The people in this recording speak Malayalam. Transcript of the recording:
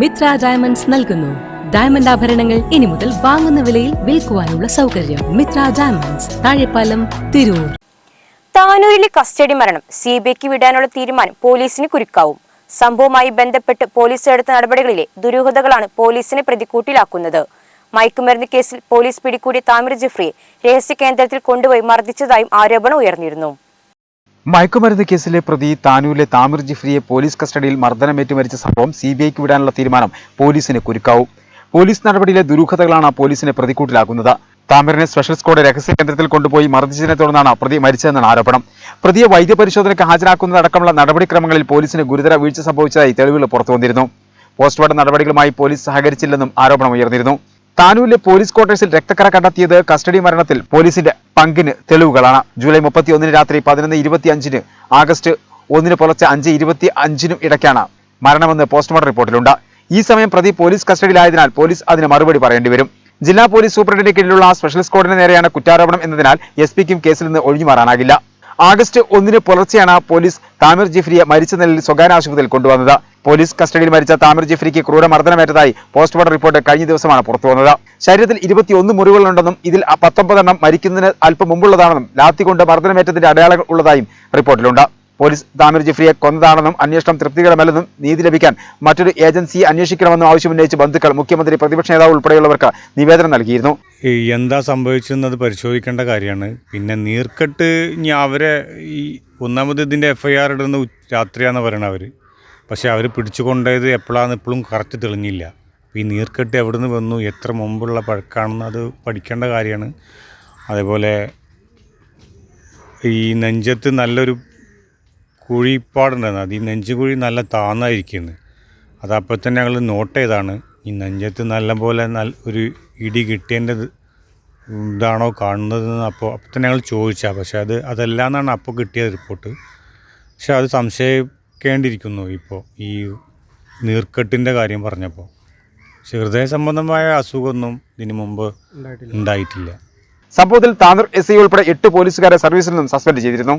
മിത്ര ഡയമണ്ട്സ് നൽകുന്നു. ഡയമണ്ട് ആഭരണങ്ങൾ ഇനി മുതൽ വാങ്ങുന്ന വിലയിൽ വിൽക്കുവാനുള്ള സൗകര്യം മിത്ര ഡയമണ്ട്സ് താഴെപ്പാലം തിരൂർ. താനൂരിലെ കസ്റ്റഡി മരണം സി ബി ഐക്ക് വിടാനുള്ള തീരുമാനം പോലീസിന് കുരുക്കാവും. സംഭവവുമായി ബന്ധപ്പെട്ട് പോലീസ് എടുത്ത നടപടികളിലെ ദുരൂഹതകളാണ് പോലീസിനെ പ്രതിക്കൂട്ടിലാക്കുന്നത്. മയക്കുമരുന്ന് കേസിൽ പോലീസ് പിടികൂടിയ താമിർ ജിഫ്രിയെ രഹസ്യ കേന്ദ്രത്തിൽ കൊണ്ടുപോയി മർദ്ദിച്ചതായും ആരോപണം ഉയർന്നിരുന്നു. മയക്കുമരുന്ന് കേസിലെ പ്രതി താനൂരിലെ താമിർ ജിഫ്രിയെ പോലീസ് കസ്റ്റഡിയിൽ മർദ്ദനമേറ്റ് മരിച്ച സംഭവം സി ബി ഐക്ക് വിടാനുള്ള തീരുമാനം പോലീസിന് കുരുക്കാവും. പോലീസ് നടപടിയിലെ ദുരൂഹതകളാണ് പോലീസിനെ പ്രതിക്കൂട്ടിലാക്കുന്നത്. താമിറിനെ സ്പെഷ്യൽ സ്ക്വാഡ് രഹസ്യ കേന്ദ്രത്തിൽ കൊണ്ടുപോയി മർദ്ദിച്ചതിനെ തുടർന്നാണ് പ്രതി മരിച്ചതെന്നാണ് ആരോപണം. പ്രതിയെ വൈദ്യപരിശോധനയ്ക്ക് ഹാജരാക്കുന്നതടക്കമുള്ള നടപടിക്രമങ്ങളിൽ പോലീസിന് ഗുരുതര വീഴ്ച സംഭവിച്ചതായി തെളിവുകൾ പുറത്തുവന്നിരുന്നു. പോസ്റ്റ്മോർട്ടം നടപടികളുമായി പോലീസ് സഹകരിച്ചില്ലെന്നും ആരോപണം ഉയർന്നിരുന്നു. താനൂരിലെ പോലീസ് ക്വാർട്ടേഴ്സിൽ രക്തക്കറ കണ്ടെത്തിയത് കസ്റ്റഡി മരണത്തിൽ പോലീസിന്റെ പങ്കിന് തെളിവുകളാണ്. ജൂലൈ മുപ്പത്തി ഒന്നിന് രാത്രി പതിനൊന്ന് ഇരുപത്തി അഞ്ചിന് ആഗസ്റ്റ് ഒന്നിന് പുലർച്ചെ അഞ്ച് ഇരുപത്തി അഞ്ചിനും ഇടയ്ക്കാണ് മരണമെന്ന് പോസ്റ്റ്മോർട്ടം റിപ്പോർട്ടിലുണ്ട്. ഈ സമയം പ്രതി പോലീസ് കസ്റ്റഡിയിലായതിനാൽ പോലീസ് അതിന് മറുപടി പറയേണ്ടി വരും. ജില്ലാ പോലീസ് സൂപ്രണ്ടിന്റെ കീഴിലുള്ള സ്പെഷ്യൽ സ്ക്വാഡിന് നേരെയാണ് കുറ്റാരോപണം എന്നതിനാൽ എസ് പിക്കും കേസിൽ നിന്ന് ഒഴിഞ്ഞു മാറാനാകില്ല. ആഗസ്റ്റ് ഒന്നിന് പുലർച്ചെയാണ് പോലീസ് താമിർ ജിഫ്രിയെ മരിച്ച നിലയിൽ സ്വകാര്യ ആശുപത്രിയിൽ കൊണ്ടുവന്നത്. പോലീസ് കസ്റ്റഡിയിൽ മരിച്ച താമിർ ജിഫ്രിക്ക് ക്രൂരമർദ്ദനമേറ്റതായി പോസ്റ്റ്മോർട്ടം റിപ്പോർട്ട് കഴിഞ്ഞ ദിവസമാണ് പുറത്തുവന്നത്. ശരീരത്തിൽ ഇരുപത്തിയൊന്ന് മുറിവുകളുണ്ടെന്നും ഇതിൽ പത്തൊമ്പതെണ്ണം മരിക്കുന്നതിന് അല്പം മുമ്പുള്ളതാണെന്നും ലാത്തി കൊണ്ട് മർദ്ദനമേറ്റത്തിന്റെ അടയാളങ്ങൾ ഉള്ളതായും റിപ്പോർട്ടിലുണ്ട്. പോലീസ് താമിർ ജിഫ്രിയെ കൊന്നതാണെന്നും അന്വേഷണം തൃപ്തികരമല്ലെന്നും നീതി ലഭിക്കാൻ മറ്റൊരു ഏജൻസി അന്വേഷിക്കണമെന്നും ആവശ്യമുന്നയിച്ച് ബന്ധുക്കൾ മുഖ്യമന്ത്രി പ്രതിപക്ഷ നേതാവ് ഉൾപ്പെടെയുള്ളവർക്ക് നിവേദനം നൽകിയിരുന്നു. എന്താ സംഭവിച്ചെന്നത് പരിശോധിക്കേണ്ട കാര്യമാണ്. പിന്നെ നീർക്കെട്ട് ഇനി അവരെ ഈ ഒന്നാമത് ഇതിന്റെ എഫ് ഐ ആർ ഇടുന്ന രാത്രിയാന്ന് പറയണത് അവർ പക്ഷേ അവർ പിടിച്ചു കൊണ്ടത് എപ്പോഴാണെന്ന് ഇപ്പോഴും കറക്റ്റ് തെളിഞ്ഞില്ല ഈ നീർക്കെട്ട് എവിടെ നിന്ന് വന്നു? എത്ര മുമ്പുള്ള പഴക്കാണെന്ന് അത് പഠിക്കേണ്ട കാര്യമാണ്. അതേപോലെ ഈ നെഞ്ചത്ത് നല്ലൊരു കുഴിപ്പാടുണ്ടായിരുന്നു അത് ഈ നെഞ്ചുകുഴി നല്ല താന്നായിരിക്കുന്നു അതപ്പോൾ അപ്പോൾ തന്നെ ഞങ്ങൾ നോട്ട് ചെയ്താണ് ഈ നെഞ്ചത്ത് നല്ല പോലെ നല്ല ഒരു ഇടി കിട്ടിയതിന്റെ ഇത് ഇതാണോ കാണുന്നതെന്ന് അപ്പോൾ അപ്പോൾ തന്നെ ഞങ്ങൾ ചോദിച്ചാൽ പക്ഷേ അത് അതല്ല എന്നാണ് അപ്പോൾ കിട്ടിയ റിപ്പോർട്ട്. പക്ഷെ അത് സംശയിക്കേണ്ടിയിരിക്കുന്നു ഇപ്പോൾ ഈ നീർക്കെട്ടിന്റെ കാര്യം പറഞ്ഞപ്പോൾ പക്ഷെ ഹൃദയ സംബന്ധമായ അസുഖമൊന്നും ഇതിനു മുമ്പ് ഉണ്ടായിട്ടില്ല. സംഭവത്തിൽ താനൂർ എസ് ഐ ഉൾപ്പെടെ എട്ട് പോലീസുകാരെ സർവീസിൽ നിന്നും സസ്പെൻഡ് ചെയ്തിരുന്നു.